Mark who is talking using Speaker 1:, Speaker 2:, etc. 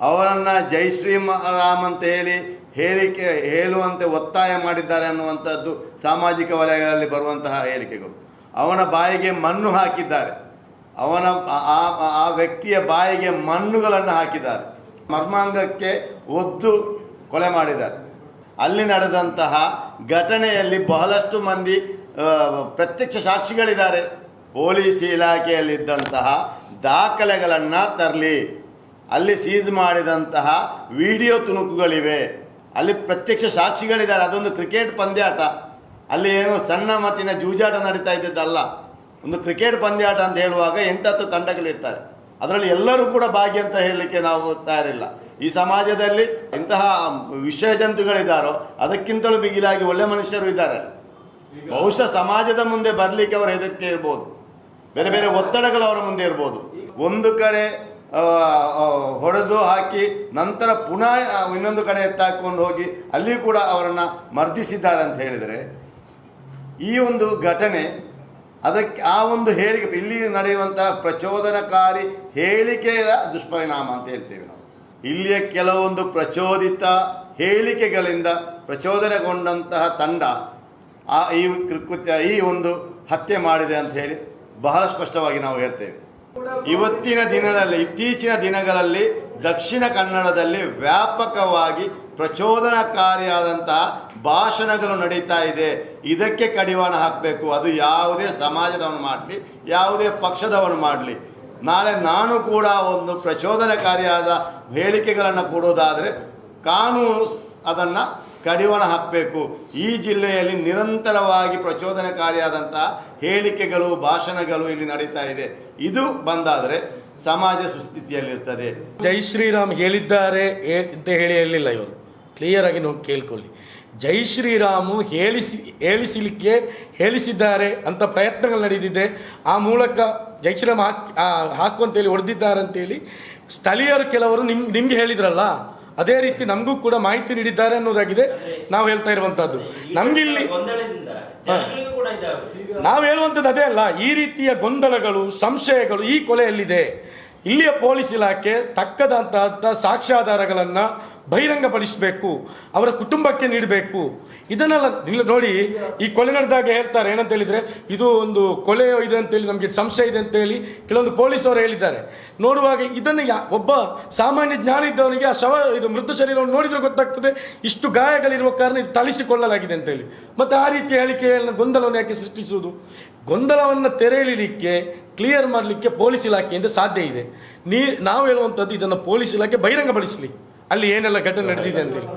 Speaker 1: ಅವರನ್ನು ಜೈ ಶ್ರೀರಾಮ್ ಅಂತ ಹೇಳಿ ಹೇಳಿಕೆ, ಹೇಳುವಂತೆ ಒತ್ತಾಯ ಮಾಡಿದ್ದಾರೆ ಅನ್ನುವಂಥದ್ದು ಸಾಮಾಜಿಕ ವಲಯಗಳಲ್ಲಿ ಬರುವಂತಹ ಹೇಳಿಕೆಗಳು. ಅವನ ಬಾಯಿಗೆ ಮಣ್ಣು ಹಾಕಿದ್ದಾರೆ. ಅವನ, ಆ- ವ್ಯಕ್ತಿಯ ಬಾಯಿಗೆ ಮಣ್ಣುಗಳನ್ನು ಹಾಕಿದ್ದಾರೆ. ಮರ್ಮಾಂಗಕ್ಕೆ ಒದ್ದು ಕೊಲೆ ಮಾಡಿದ್ದಾರೆ. ಅಲ್ಲಿ ನಡೆದಂತಹ ಘಟನೆಯಲ್ಲಿ ಬಹಳಷ್ಟು ಮಂದಿ ಪ್ರತ್ಯಕ್ಷ ಸಾಕ್ಷಿಗಳಿದ್ದಾರೆ. ಪೊಲೀಸ್ ಇಲಾಖೆಯಲ್ಲಿದ್ದಂತಹ ದಾಖಲೆಗಳನ್ನು ತರಲಿ. ಅಲ್ಲಿ ಸೀಜ್ ಮಾಡಿದಂತಹ ವಿಡಿಯೋ ತುಣುಕುಗಳಿವೆ. ಅಲ್ಲಿ ಪ್ರತ್ಯಕ್ಷ ಸಾಕ್ಷಿಗಳಿದ್ದಾರೆ. ಅದೊಂದು ಕ್ರಿಕೆಟ್ ಪಂದ್ಯಾಟ. ಅಲ್ಲಿ ಏನು ಸಣ್ಣ ಮತ್ತಿನ ಜೂಜಾಟ ನಡೀತಾ ಇದ್ದಿದ್ದಲ್ಲ. ಒಂದು ಕ್ರಿಕೆಟ್ ಪಂದ್ಯಾಟ ಅಂತ ಹೇಳುವಾಗ ಎಂಟತ್ತು ತಂಡಗಳಿರ್ತಾರೆ. ಅದರಲ್ಲಿ ಎಲ್ಲರೂ ಕೂಡ ಭಾಗಿ ಅಂತ ಹೇಳಲಿಕ್ಕೆ ನಾವು ತಯಾರಿಲ್ಲ. ಈ ಸಮಾಜದಲ್ಲಿ ಇಂತಹ ವಿಷಯ ಜಂತುಗಳಿದ್ದಾರೋ ಅದಕ್ಕಿಂತಲೂ ಬಿಗಿಲಾಗಿ ಒಳ್ಳೆ ಮನುಷ್ಯರು ಇದ್ದಾರೆ. ಬಹುಶಃ ಸಮಾಜದ ಮುಂದೆ ಬರಲಿಕ್ಕೆ ಅವರ ಹೆದರಿಕೆ ಇರ್ಬೋದು. ಬೇರೆ ಬೇರೆ ಒತ್ತಡಗಳು ಅವರ ಮುಂದೆ ಇರ್ಬೋದು. ಒಂದು ಕಡೆ ಹೊಡೆದು ಹಾಕಿ ನಂತರ ಪುನಃ ಇನ್ನೊಂದು ಕಡೆ ಎತ್ತಾಕೊಂಡು ಹೋಗಿ ಅಲ್ಲಿ ಕೂಡ ಅವರನ್ನು ಮರ್ದಿಸಿದ್ದಾರೆ ಅಂತ ಹೇಳಿದರೆ, ಈ ಒಂದು ಘಟನೆ ಅದಕ್ಕೆ ಆ ಒಂದು ಹೇಳಿಕೆ, ಇಲ್ಲಿ ನಡೆಯುವಂತಹ ಪ್ರಚೋದನಕಾರಿ ಹೇಳಿಕೆಯ ದುಷ್ಪರಿಣಾಮ ಅಂತ ಹೇಳ್ತೇವೆ ನಾವು. ಇಲ್ಲಿಯ ಕೆಲವೊಂದು ಪ್ರಚೋದಿತ ಹೇಳಿಕೆಗಳಿಂದ ಪ್ರಚೋದನೆಗೊಂಡಂತಹ ತಂಡ ಆ, ಈ ಕೃತ್ಯ, ಈ ಒಂದು ಹತ್ಯೆ ಮಾಡಿದೆ ಅಂತ ಹೇಳಿ ಬಹಳ ಸ್ಪಷ್ಟವಾಗಿ ನಾವು ಹೇಳ್ತೇವೆ. ಇವತ್ತಿನ ದಿನದಲ್ಲಿ, ಇತ್ತೀಚಿನ ದಿನಗಳಲ್ಲಿ ದಕ್ಷಿಣ ಕನ್ನಡದಲ್ಲಿ ವ್ಯಾಪಕವಾಗಿ ಪ್ರಚೋದನಕಾರಿಯಾದಂತಹ ಭಾಷಣಗಳು ನಡೀತಾ ಇದೆ. ಇದಕ್ಕೆ ಕಡಿವಾಣ ಹಾಕಬೇಕು. ಅದು ಯಾವುದೇ ಸಮಾಜದವನು ಮಾಡಲಿ, ಯಾವುದೇ ಪಕ್ಷದವನು ಮಾಡಲಿ. ನಾಳೆ ನಾನು ಕೂಡ ಒಂದು ಪ್ರಚೋದನಕಾರಿಯಾದ ಹೇಳಿಕೆಗಳನ್ನು ಕೊಡೋದಾದರೆ, ಕಾನೂನು ಅದನ್ನು ಕಡಿವಾಣ ಹಾಕಬೇಕು. ಈ ಜಿಲ್ಲೆಯಲ್ಲಿ ನಿರಂತರವಾಗಿ ಪ್ರಚೋದನಕಾರಿಯಾದಂಥ ಹೇಳಿಕೆಗಳು, ಭಾಷಣಗಳು ಇಲ್ಲಿ ನಡೀತಾ ಇದೆ. ಇದು ಬಂದಾದರೆ ಸಮಾಜ ಸುಸ್ಥಿತಿಯಲ್ಲಿರ್ತದೆ.
Speaker 2: ಜೈ ಶ್ರೀರಾಮ್ ಹೇಳಿದ್ದಾರೆ ಅಂತ ಹೇಳಿ ಇವರು. ಕ್ಲಿಯರ್ ಆಗಿ ನಾವು ಕೇಳ್ಕೊಳ್ಳಿ. ಜೈ ಶ್ರೀರಾಮು ಹೇಳಿಸಿ, ಹೇಳಿಸಲಿಕ್ಕೆ ಹೇಳಿಸಿದ್ದಾರೆ ಅಂತ ಪ್ರಯತ್ನಗಳು ನಡೆದಿದೆ. ಆ ಮೂಲಕ ಜೈ ಶ್ರೀರಾಮ್ ಹಾಕಿ ಹಾಕು ಅಂತೇಳಿ ಹೊಡೆದಿದ್ದಾರೆ ಅಂತೇಳಿ ಸ್ಥಳೀಯರು ಕೆಲವರು ನಿಮ್, ನಿಮ್ಗೆ ಹೇಳಿದ್ರಲ್ಲ? ಅದೇ ರೀತಿ ನಮಗೂ ಕೂಡ ಮಾಹಿತಿ ನೀಡಿದ್ದಾರೆ ಅನ್ನೋದಾಗಿದೆ. ನಾವು ಹೇಳ್ತಾ ಇರುವಂತಹದ್ದು. ನಮ್ಗಿಲ್ಲಿ ನಾವು ಹೇಳುವಂಥದ್ದು ಅದೇ ಅಲ್ಲ ಈ ರೀತಿಯ ಗೊಂದಲಗಳು ಸಂಶಯಗಳು ಈ ಕೊಲೆಯಲ್ಲಿದೆ. ಇಲ್ಲಿಯ ಪೊಲೀಸ್ ಇಲಾಖೆ ತಕ್ಕದಂತಹ ಸಾಕ್ಷ್ಯಾಧಾರಗಳನ್ನು ಬಹಿರಂಗಪಡಿಸಬೇಕು, ಅವರ ಕುಟುಂಬಕ್ಕೆ ನೀಡಬೇಕು. ಇದನ್ನೆಲ್ಲ ಇಲ್ಲ ನೋಡಿ, ಈ ಕೊಲೆ ನಡೆದಾಗ ಹೇಳ್ತಾರೆ, ಏನಂತ ಹೇಳಿದ್ರೆ, ಇದು ಒಂದು ಕೊಲೆ ಇದೆ ಅಂತೇಳಿ ನಮಗೆ ಸಂಶಯ ಇದೆ ಅಂತೇಳಿ ಕೆಲವೊಂದು ಪೊಲೀಸವರು ಹೇಳಿದ್ದಾರೆ. ನೋಡುವಾಗ ಇದನ್ನು ಒಬ್ಬ ಸಾಮಾನ್ಯ ಜ್ಞಾನ ಇದ್ದವನಿಗೆ ಆ ಶವ, ಇದು ಮೃತ ಶರೀರವನ್ನು ನೋಡಿದ್ರೆ ಗೊತ್ತಾಗ್ತದೆ, ಇಷ್ಟು ಗಾಯಗಳಿರುವ ಕಾರಣ ಇದು ತಳಿಸಿಕೊಳ್ಳಲಾಗಿದೆ ಅಂತೇಳಿ ಮತ್ತು ಆ ರೀತಿ ಹೇಳಿಕೆಯನ್ನು ಗೊಂದಲವನ್ನು ಯಾಕೆ ಸೃಷ್ಟಿಸುವುದು? ಗೊಂದಲವನ್ನು ತೆರೆಯಲಿಕ್ಕೆ, ಕ್ಲಿಯರ್ ಮಾಡಲಿಕ್ಕೆ ಪೊಲೀಸ್ ಇಲಾಖೆಯಿಂದ ಸಾಧ್ಯ ಇದೆ. ನೀ, ನಾವು ಹೇಳುವಂಥದ್ದು ಇದನ್ನು ಪೊಲೀಸ್ ಇಲಾಖೆ ಬಹಿರಂಗಪಡಿಸಲಿ. ಅಲ್ಲಿ ಏನೆಲ್ಲ ಘಟನೆ ನಡೆದಿದೆ ಅಂತೇಳಿ